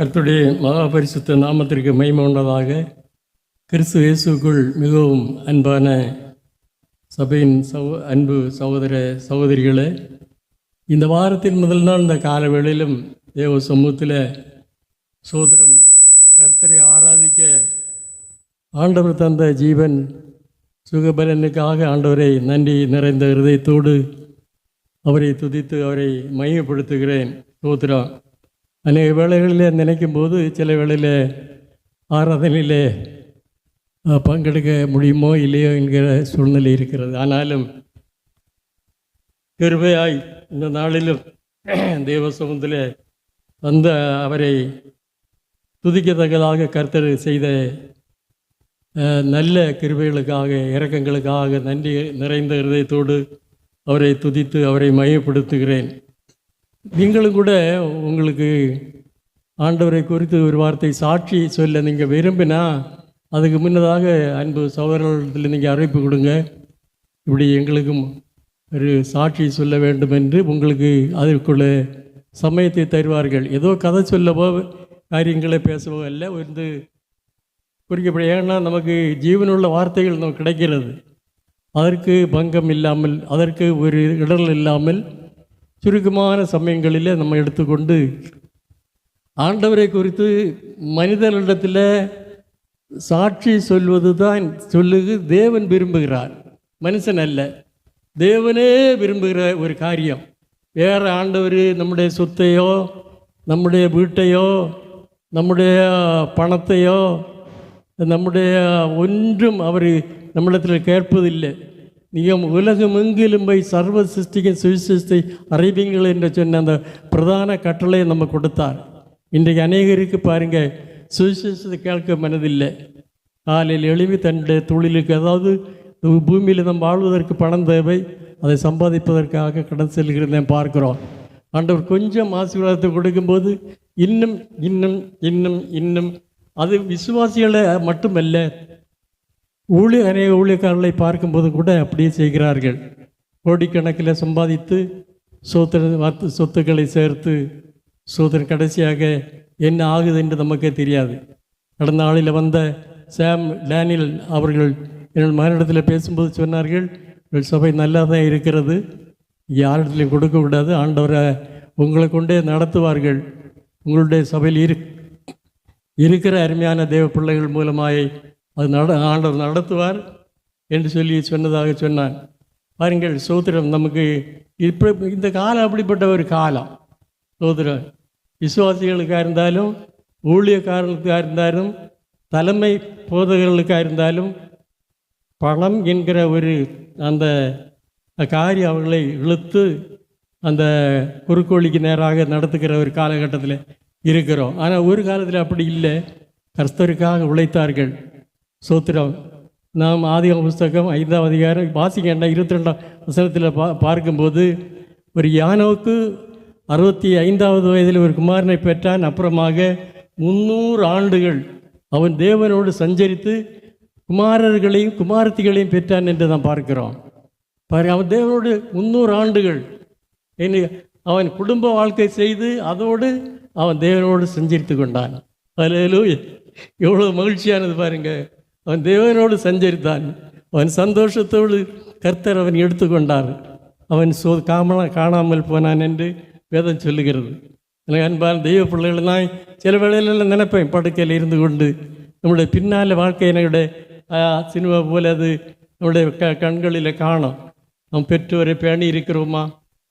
கர்த்துடைய மகாபரிசுத்த நாமத்திற்கு மகிமை உண்டதாக கிறிஸ்து இயேசுக்குள் மிகவும் அன்பான சபையின் சகோ அன்பு சகோதர சகோதரிகளே இந்த வாரத்தின் முதல் நாள் இந்த கால வேளையிலும் தேவ சமூகத்தில் சோதரம் கர்த்தரை ஆராதிக்க ஆண்டவர் தந்த ஜீவன் சுகபலனுக்காக ஆண்டவரை நன்றி நிறைந்த இருதயத்தோடு அவரை துதித்து அவரை மையப்படுத்துகிறேன் சோத்ரா அநேக வேளைகளில் நினைக்கும் போது சில வேளையில் ஆராதனையிலே பங்கெடுக்க முடியுமோ இல்லையோ என்கிற சூழ்நிலை இருக்கிறது ஆனாலும் கிருபையாய் இந்த நாளிலும் தேவ சமூகத்தில் வந்த அவரை துதிக்கத்தக்கதாக கர்த்தர் செய்த அஹ், நல்ல கிருபைகளுக்காக இரக்கங்களுக்காக நன்றி நிறைந்த இருதயத்தோடு அவரை துதித்து அவரை மையப்படுத்துகிறேன் நீங்களும் கூட உங்களுக்கு ஆண்டவரை குறித்து ஒரு வார்த்தை சாட்சி சொல்ல நீங்கள் விரும்பினா அதுக்கு முன்னதாக அன்பு சகோதரத்தில் நீங்கள் அறிவிப்பு கொடுங்க. இப்படி எங்களுக்கும் ஒரு சாட்சி சொல்ல வேண்டும் என்று உங்களுக்கு அதற்குள்ள சமயத்தை தருவார்கள். ஏதோ கதை சொல்லவோ காரியங்களை பேசவோ இல்லை வந்து குறிக்கப்பட ஏன்னா நமக்கு ஜீவனுள்ள வார்த்தைகள் நமக்கு கிடைக்கிறது. அதற்கு பங்கம் இல்லாமல் அதற்கு ஒரு இடல் இல்லாமல் சுருக்கமான சமயங்களில் நம்ம எடுத்துக்கொண்டு ஆண்டவரை குறித்து மனிதனிடத்தில் சாட்சி சொல்வது தான் சொல்லுகு தேவன் விரும்புகிறார். மனுஷன் அல்ல. தேவனே விரும்புகிற ஒரு காரியம். வேறு ஆண்டவர் நம்முடைய சொத்தையோ நம்முடைய வீட்டையோ நம்முடைய பணத்தையோ நம்முடைய ஒன்றும் அவர் நம்மிடத்தில் கேட்பதில்லை. நீங்கள் உலகமெங்கிலும் போய் சர்வ சிருஷ்டிக்கும் சுவிசிஷ்டை அறிவிங்கள் என்று சொன்ன அந்த பிரதான கட்டளையை நம்ம கொடுத்தார். இன்றைக்கு அநேகருக்கு பாருங்கள் சுவிசேஷத்தை கேட்க மனதில்லை. காலையில் எழுவி தன்னுடைய தொழிலுக்கு அதாவது பூமியில் நம்ம வாழ்வதற்கு பணம் தேவை அதை சம்பாதிப்பதற்காக கடன் செல்கிறதை பார்க்குறோம். ஆண்டவர் கொஞ்சம் ஆசீர்வாதத்தை கொடுக்கும்போது இன்னும் இன்னும் இன்னும் இன்னும் அது விசுவாசிகளை மட்டுமல்ல ஊழிய அநேக ஊழியக்காரர்களை பார்க்கும்போது கூட அப்படியே செய்கிறார்கள். கோடிக்கணக்கில் சம்பாதித்து சோத்திர வார்த்து சொத்துக்களை சேர்த்து சோதரன் கடைசியாக என்ன ஆகுது என்று நமக்கே தெரியாது. கடந்த நாளில் வந்த சாம் டேனியல் அவர்கள் என்னோட மகனிடத்தில் பேசும்போது சொன்னார்கள் உங்கள் சபை நல்லா தான் இருக்கிறது யாரிடத்துலையும் கொடுக்கக்கூடாது ஆண்டவரை உங்களை கொண்டே நடத்துவார்கள். உங்களுடைய சபையில் இரு இருக்கிற அருமையான தேவ பிள்ளைகள் மூலமாய் அது நட ஆண்டவர் நடத்துவார் என்று சொல்லி சொன்னதாக சொன்னான் பாருங்கள் சோத்திரம் நமக்கு இப்போ இந்த காலம் அப்படிப்பட்ட ஒரு காலம். சோதரம் விசுவாசிகளுக்காக இருந்தாலும் ஊழியக்காரர்களுக்காக இருந்தாலும் தலைமை போதகர்களுக்காக இருந்தாலும் பணம் என்கிற ஒரு அந்த காரியம் அவர்களை இழுத்து அந்த குறுக்கோழிக்கு நேராக நடத்துகிற ஒரு காலகட்டத்தில் இருக்கிறோம். ஆனால் ஒரு காலத்தில் அப்படி இல்லை. கர்த்தருக்காக உழைத்தார்கள். சோத்திரம். நாம் ஆதிக புஸ்தகம் ஐந்தாம் அதிகாரம் வாசிக்கண்டா இருபத்தி ரெண்டாம் வசனத்தில் பா பார்க்கும்போது ஒரு யானோக்கு அறுபத்தி ஐந்தாவது வயதில் ஒரு குமாரனை பெற்றான். அப்புறமாக முந்நூறு ஆண்டுகள் அவன் தேவனோடு சஞ்சரித்து குமாரர்களையும் குமாரத்திகளையும் பெற்றான் என்று நாம் பார்க்கிறோம். பாரு அவன் தேவனோடு முந்நூறு ஆண்டுகள் என்ன அவன் குடும்ப வாழ்க்கை செய்து அதோடு அவன் தேவனோடு சஞ்சரித்து கொண்டான். அதில் எவ்வளோ மகிழ்ச்சியானது பாருங்கள் அவன் தேவனோடு சஞ்சரித்தான். அவன் சந்தோஷத்தோடு கர்த்தர் அவன் எடுத்துக்கொண்டார். அவன் சோ காமலா காணாமல் போனான் என்று வேதம் சொல்லுகிறது. எனக்கு அன்பான தெய்வ பிள்ளைகள் நான் சில வேளையிலெல்லாம் நினைப்பேன் படுக்கையில் இருந்து கொண்டு. நம்முடைய பின்னால் வாழ்க்கை என்னுடைய சினிமா போல அது நம்முடைய க கண்களில் காணும். நம் பெற்றோரை பேணி இருக்கிறோமா?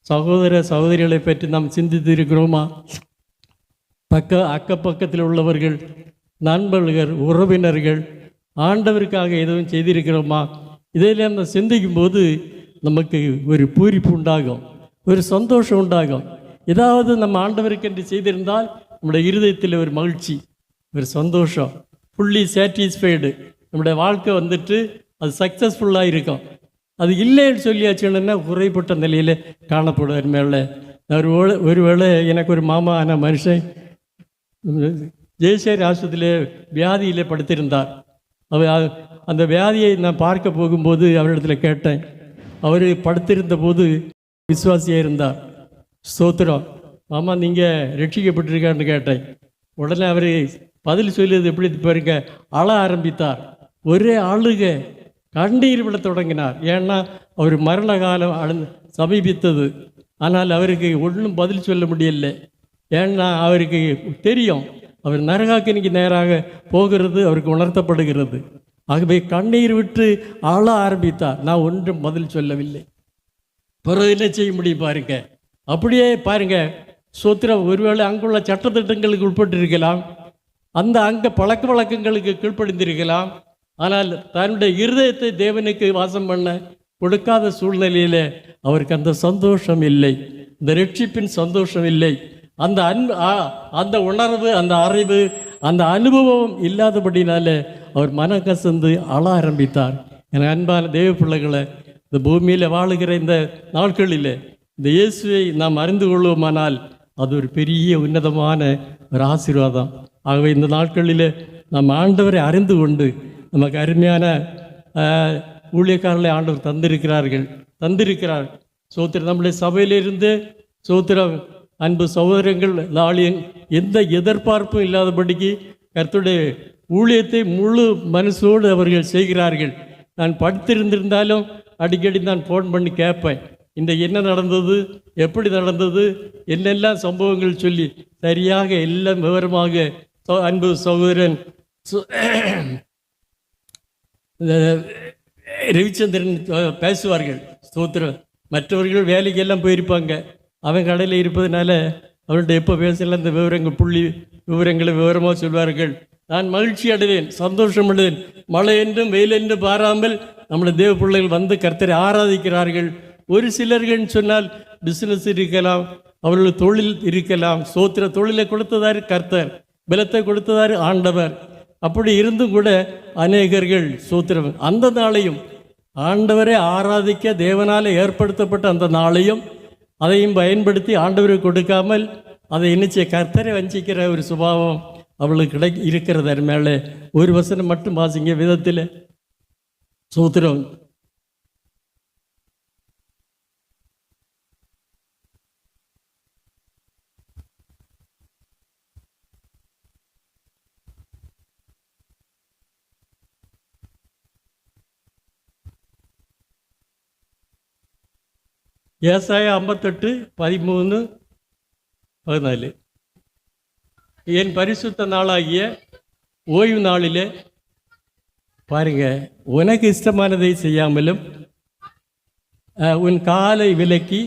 சகோதர சகோதரிகளை பற்றி நாம் சிந்தித்து இருக்கிறோமா? பக்க அக்கப்பக்கத்தில் உள்ளவர்கள் நண்பர்கள் உறவினர்கள் ஆண்டவருக்காக எதுவும் செய்திருக்கிறோமா? இதையெல்லாம் நம்ம சிந்திக்கும் போது நமக்கு ஒரு பூரிப்பு உண்டாகும் ஒரு சந்தோஷம் உண்டாகும். ஏதாவது நம்ம ஆண்டவருக்கென்று செய்திருந்தால் நம்முடைய இருதயத்தில் ஒரு மகிழ்ச்சி ஒரு சந்தோஷம் ஃபுல்லி சாட்டிஸ்ஃபைடு நம்முடைய வாழ்க்கை வந்துட்டு அது சக்ஸஸ்ஃபுல்லாக இருக்கும். அது இல்லைன்னு சொல்லியாச்சுன்னா குறைப்பட்ட நிலையில் காணப்படுவார் மேலே. ஒரு ஒருவேளை எனக்கு ஒரு மாமா ஆன மனுஷன் ஜெயசேரி ஆஸ்பத்திரியில் வியாதியில் படுத்திருந்தார். அவர் அந்த வியாதியை நான் பார்க்க போகும்போது அவரிடத்தில் கேட்டேன். அவர் படுத்திருந்த போது விசுவாசியாக இருந்தார். ஸ்தோத்திரம். ஆமாம் நீங்கள் ரட்சிக்கப்பட்டிருக்கான்னு கேட்டேன். உடனே அவர் பதில் சொல்லியது எப்படி பாருங்க. அழ ஆரம்பித்தார். ஒரே அழுக கண்ணீர் விட தொடங்கினார். ஏன்னா அவர் மரண காலம் அழந்து சமீபித்தது. ஆனால் அவருக்கு ஒன்றும் பதில் சொல்ல முடியல. ஏன்னா அவருக்கு தெரியும். அவர் நரகாக்கினிக்கு நேராக போகிறது அவருக்கு உணர்த்தப்படுகிறது. ஆகவே கண்ணீர் விட்டு அழ ஆரம்பித்தார். நான் ஒன்றும் பதில் சொல்லவில்லை. பிறகு என்ன செய்ய முடியும் பாருங்க. அப்படியே பாருங்க. சோத்திரம் ஒருவேளை அங்குள்ள சட்டத்திட்டங்களுக்கு உட்பட்டிருக்கலாம். அந்த அங்க பழக்க வழக்கங்களுக்கு கீழ்ப்படிந்திருக்கலாம். ஆனால் தன்னுடைய இருதயத்தை தேவனுக்கு வாசம் பண்ண கொடுக்காத சூழ்நிலையில் அவருக்கு அந்த சந்தோஷம் இல்லை. இந்த ரட்சிப்பின் சந்தோஷம் இல்லை. அந்த அன்பு அந்த உணர்வு அந்த அறிவு அந்த அனுபவம் இல்லாதபடினால அவர் மன கசந்து அழ ஆரம்பித்தார். என அன்பான தேவ பிள்ளைகளை இந்த பூமியில் வாழுகிற இந்த நாட்களில் இந்த இயேசுவை நாம் அறிந்து கொள்வோமானால் அது ஒரு பெரிய உன்னதமான ஒரு ஆசீர்வாதம். ஆகவே இந்த நாட்களில் நம் ஆண்டவரை அறிந்து கொண்டு நமக்கு அருமையான ஊழியக்காரர்களை ஆண்டவர் தந்திருக்கிறார்கள் தந்திருக்கிறார். சோத்திரம் நம்முடைய சபையிலிருந்து சோத்திரம் அன்பு சகோதரங்கள் நாளின் எந்த எதிர்பார்ப்பும் இல்லாதபடிக்கு கர்த்தருடைய ஊழியத்தை முழு மனசோடு அவர்கள் செய்கிறார்கள். நான் படித்திருந்திருந்தாலும் அடிக்கடி நான் ஃபோன் பண்ணி கேட்பேன். இந்த என்ன நடந்தது எப்படி நடந்தது என்னெல்லாம் சம்பவங்கள் சொல்லி சரியாக எல்லாம் விவரமாக சோ- அன்பு சகோதரன் சு- ரவிச்சந்திரன் பேசுவார்கள். ஸ்தோத்திரம். மற்றவர்கள் வேலைக்கெல்லாம் போயிருப்பாங்க. அவன் கடையில் இருப்பதுனால அவர்கிட்ட எப்போ பேசல அந்த விவரங்கள் புள்ளி விவரங்களை விவரமாக சொல்வார்கள். நான் மகிழ்ச்சி அடைவேன் சந்தோஷம் அடைவேன். மழை என்றும் வெயில் என்றும் பாராமல் நம்மளை தேவ பிள்ளைகள் வந்து கர்த்தரை ஆராதிக்கிறார்கள். ஒரு சிலர்கள் சொன்னால் பிஸ்னஸ் இருக்கலாம் அவர்கள் தொழில் இருக்கலாம். சோத்திர தொழிலை கொடுத்ததாரு கர்த்தர் பலத்தை கொடுத்ததாரு ஆண்டவர். அப்படி இருந்தும் கூட அநேகர்கள் சோத்திரம் அந்த நாளையும் ஆண்டவரை ஆராதிக்க தேவனால் ஏற்படுத்தப்பட்ட அந்த நாளையும் அதையும் பயன்படுத்தி ஆண்டவருக்கு கொடுக்காமல் அதை இணைச்ச கர்த்தரை வஞ்சிக்கிற ஒரு சுபாவம் அவளுக்கு கிடை இருக்கிறது மேலே. ஒரு வசனம் மட்டும் வாசிங்க விதத்தில். சூத்திரம் ஏசாய ஐம்பத்தெட்டு பதிமூணு பதினாலு. என் பரிசுத்த நாளாகிய ஓய்வு நாளிலே பாருங்க உனக்கு இஷ்டமானதை செய்யாமலும் உன் காலை விலக்கி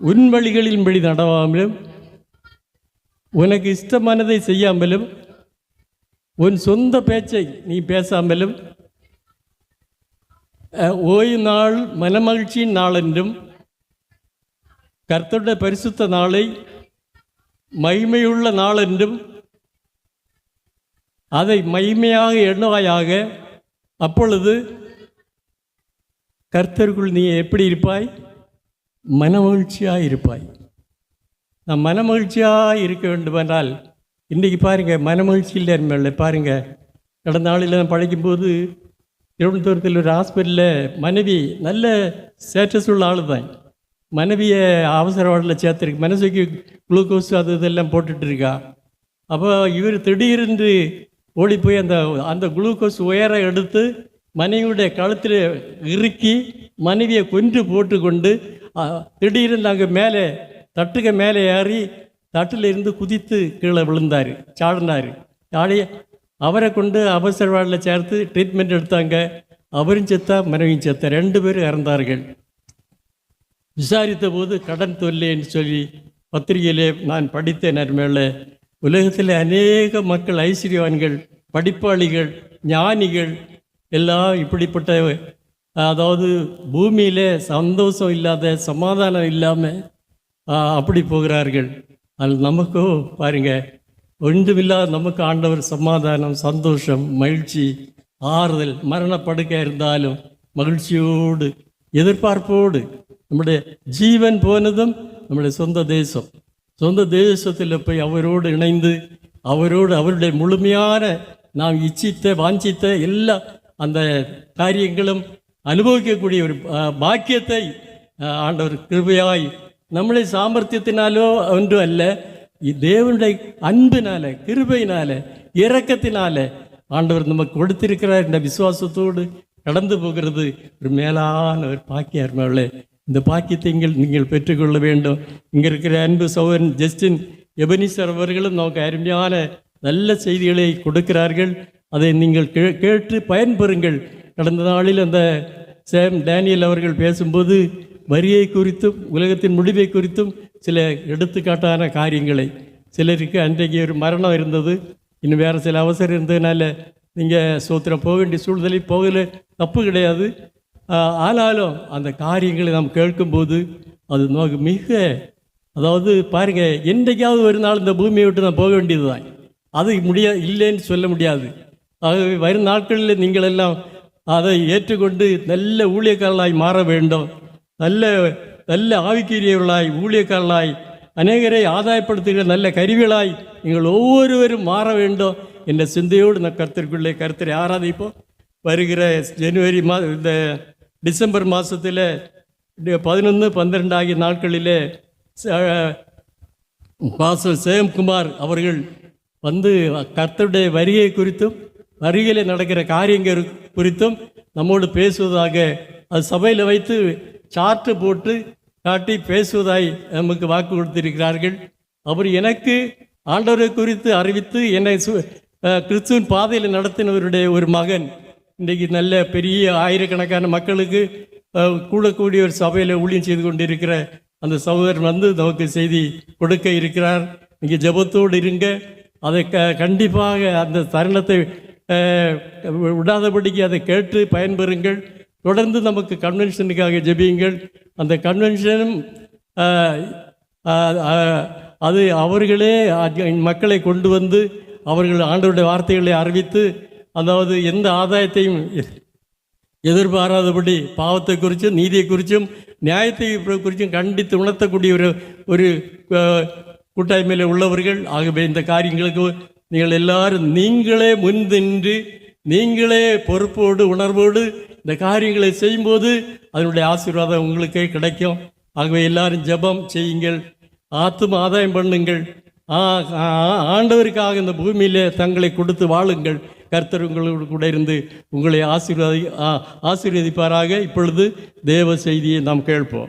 உன் வழிகளின்படி நடவாமலும் உனக்கு இஷ்டமானதை செய்யாமலும் உன் சொந்த பேச்சை நீ பேசாமலும் ஓய்வு நாள் மனமகிழ்ச்சியின் நாளென்றும் கர்த்தருடைய பரிசுத்த நாளை மகிமையுள்ள நாளென்றும் அதை மகிமையாக எண்ணுவாயாக. அப்பொழுது கர்த்தருக்குள் நீ எப்படி இருப்பாய்? மனமகிழ்ச்சியாக இருப்பாய். நான் மனமகிழ்ச்சியாக இருக்க வேண்டுமென்றால் இன்றைக்கி பாருங்கள் மனமகிழ்ச்சி இருந்தேன் பாருங்கள் கடந்த நாளில் நான் படிக்கும்போது திருவனந்தபுரத்தில் ஒரு ஹாஸ்பிட்டலில் மனைவி நல்ல ஸ்டேட்டஸ் உள்ள ஆள் தான் மனைவியை அவசர வார்டில் சேர்த்துருக்கு. மனசுக்கு குளுக்கோஸ் அது இதெல்லாம் போட்டுட்ருக்கா அப்போ இவர் திடீரென்று ஓடி போய் அந்த அந்த குளுக்கோஸ் உயர எடுத்து மனைவியுடைய கழுத்தில் இறுக்கி மனைவியை கொன்று போட்டுக்கொண்டு கொண்டு திடீரென்று அங்கே மேலே தட்டுக்கு மேலே ஏறி தட்டில் இருந்து குதித்து கீழே விழுந்தார். சாடினார். சாடி அவரை கொண்டு அவசர வார்டில் சேர்த்து ட்ரீட்மெண்ட் எடுத்தாங்க. அவரும் செத்தா மனைவியும் செத்தா. ரெண்டு பேரும் இறந்தார்கள். விசாரித்த போது கடன் தொல்லைன்னு சொல்லி பத்திரிகையிலே நான் படித்தேன் மேலே. உலகத்தில் அநேக மக்கள் ஐஸ்வர்யவான்கள் படிப்பாளிகள் ஞானிகள் எல்லாம் இப்படிப்பட்ட அதாவது பூமியிலே சந்தோஷம் இல்லாத சமாதானம் இல்லாமல் அப்படி போகிறார்கள். அது நமக்கோ பாருங்க ஒன்றுமில்லாத நமக்கு ஆண்டவர் சமாதானம் சந்தோஷம் மகிழ்ச்சி ஆறுதல் மரணப்படுக்கை இருந்தாலும் மகிழ்ச்சியோடு எதிர்பார்ப்போடு நம்முடைய ஜீவன் போனதும் நம்முடைய சொந்த தேசம். சொந்த தேசத்தில் போய் அவரோடு இணைந்து அவரோடு அவருடைய முழுமையான நாம் இச்சித்த வாஞ்சித்த எல்லா அந்த காரியங்களும் அனுபவிக்கக்கூடிய ஒரு பாக்கியத்தை ஆண்டவர் கிருபையாய் நம்மளை சாமர்த்தியத்தினாலோ ஒன்று அல்ல தேவனுடைய அன்பினால கிருபையினால இறக்கத்தினால ஆண்டவர் நமக்கு கொடுத்திருக்கிறார் என்ற விசுவாசத்தோடு கடந்து போகிறது. ஒரு மேலான ஒரு பாக்கியார் மேலே இந்த பாக்கியத்தை நீங்கள் நீங்கள் பெற்றுக்கொள்ள வேண்டும். இங்கே இருக்கிற அன்பு சகோதரன் ஜஸ்டின் எபனீஸ்வர் அவர்களும் நமக்கு அருமையான நல்ல செய்திகளை கொடுக்கிறார்கள். அதை நீங்கள் கே கேட்டு பயன்பெறுங்கள். கடந்த நாளில் அந்த சேம் டேனியல் அவர்கள் பேசும்போது வரியை குறித்தும் உலகத்தின் முடிவை குறித்தும் சில எடுத்துக்காட்டான காரியங்களை. சிலருக்கு அன்றைக்கு ஒரு மரணம் இருந்தது. இன்னும் வேறு சில அவசரம் இருந்ததுனால நீங்கள் சோத்திரம் போக வேண்டிய சூழ்நிலை போகல. தப்பு கிடையாது. ஆனாலும் அந்த காரியங்களை நாம் கேட்கும்போது அது நமக்கு மிக அதாவது பாருங்கள் என்றைக்காவது ஒரு நாள் இந்த பூமியை விட்டு நான் போக வேண்டியது தான் அது முடிய இல்லைன்னு சொல்ல முடியாது. ஆகவே வரும் நாட்களில் நீங்கள் எல்லாம் அதை ஏற்றுக்கொண்டு நல்ல ஊழியக்காரர்களாய் மாற வேண்டும். நல்ல நல்ல ஆவிக்குரியவர்களாய் ஊழியக்காரர்களாய் அநேகரை ஆதாயப்படுத்துகிற நல்ல கருவிகளாய் நீங்கள் ஒவ்வொருவரும் மாற வேண்டும் என்ற சிந்தையோடு நான் கருத்திற்குள்ளே கருத்தரை ஆராதிப்போம். வருகிற ஜனவரி மா இந்த டிசம்பர் மாதத்தில் பதினொன்று பன்னிரெண்டு ஆகிய நாட்களிலே ச- பாச சேம்குமார் அவர்கள் வந்து கர்த்தருடைய வருகை குறித்தும் வருகையில் நடக்கிற காரியங்கள் குறித்தும் நம்மோடு பேசுவதாக அது சபையில் வைத்து சார்ட்டு போட்டு காட்டி பேசுவதாய் நமக்கு வாக்கு கொடுத்திருக்கிறார்கள். அவர் எனக்கு ஆண்டவரை குறித்து அறிவித்து என்னை சு கிறிஸ்துவின் பாதையில் நடத்தினவருடைய ஒரு மகன். இன்றைக்கு நல்ல பெரிய ஆயிரக்கணக்கான மக்களுக்கு கூடக்கூடிய ஒரு சபையில் ஊழியம் செய்து கொண்டிருக்கிற அந்த சகோதரன் வந்து நமக்கு செய்தி கொடுக்க இருக்கிறார். நீங்கள் ஜெபத்தோடு இருங்க. அதை க கண்டிப்பாக அந்த தருணத்தை விடாதபடிக்கு அதை கேட்டு பயன்பெறுங்கள். தொடர்ந்து நமக்கு கன்வென்ஷனுக்காக ஜெபியுங்கள். அந்த கன்வென்ஷனும் அது அவர்களே மக்களை கொண்டு வந்து அவர்கள் ஆண்டவருடைய வார்த்தைகளை அறிவித்து அதாவது எந்த ஆதாயத்தையும் எதிர்பாராதபடி பாவத்தை குறித்தும் நீதியை குறித்தும் நியாயத்தை குறித்தும் கண்டித்து உணர்த்தக்கூடிய ஒரு ஒரு கூட்டாய்மையில் உள்ளவர்கள். ஆகவே இந்த காரியங்களுக்கு நீங்கள் எல்லாரும் நீங்களே முன் நின்று நீங்களே பொறுப்போடு உணர்வோடு இந்த காரியங்களை செய்யும்போது அதனுடைய ஆசீர்வாதம் உங்களுக்கே கிடைக்கும். ஆகவே எல்லாரும் ஜெபம் செய்யுங்கள். ஆத்தும் ஆதாயம் பண்ணுங்கள். ஆ- ஆ- ஆண்டவருக்காக இந்த பூமியிலே தங்களை கொடுத்து வாழுங்கள். கர்த்தர் உங்களோடு கூட இருந்து உங்களை ஆசீர்வாதி ஆ- ஆசீர்வதிப்பாராக. இப்பொழுது தேவ செய்தியை நாம் கேட்போம்.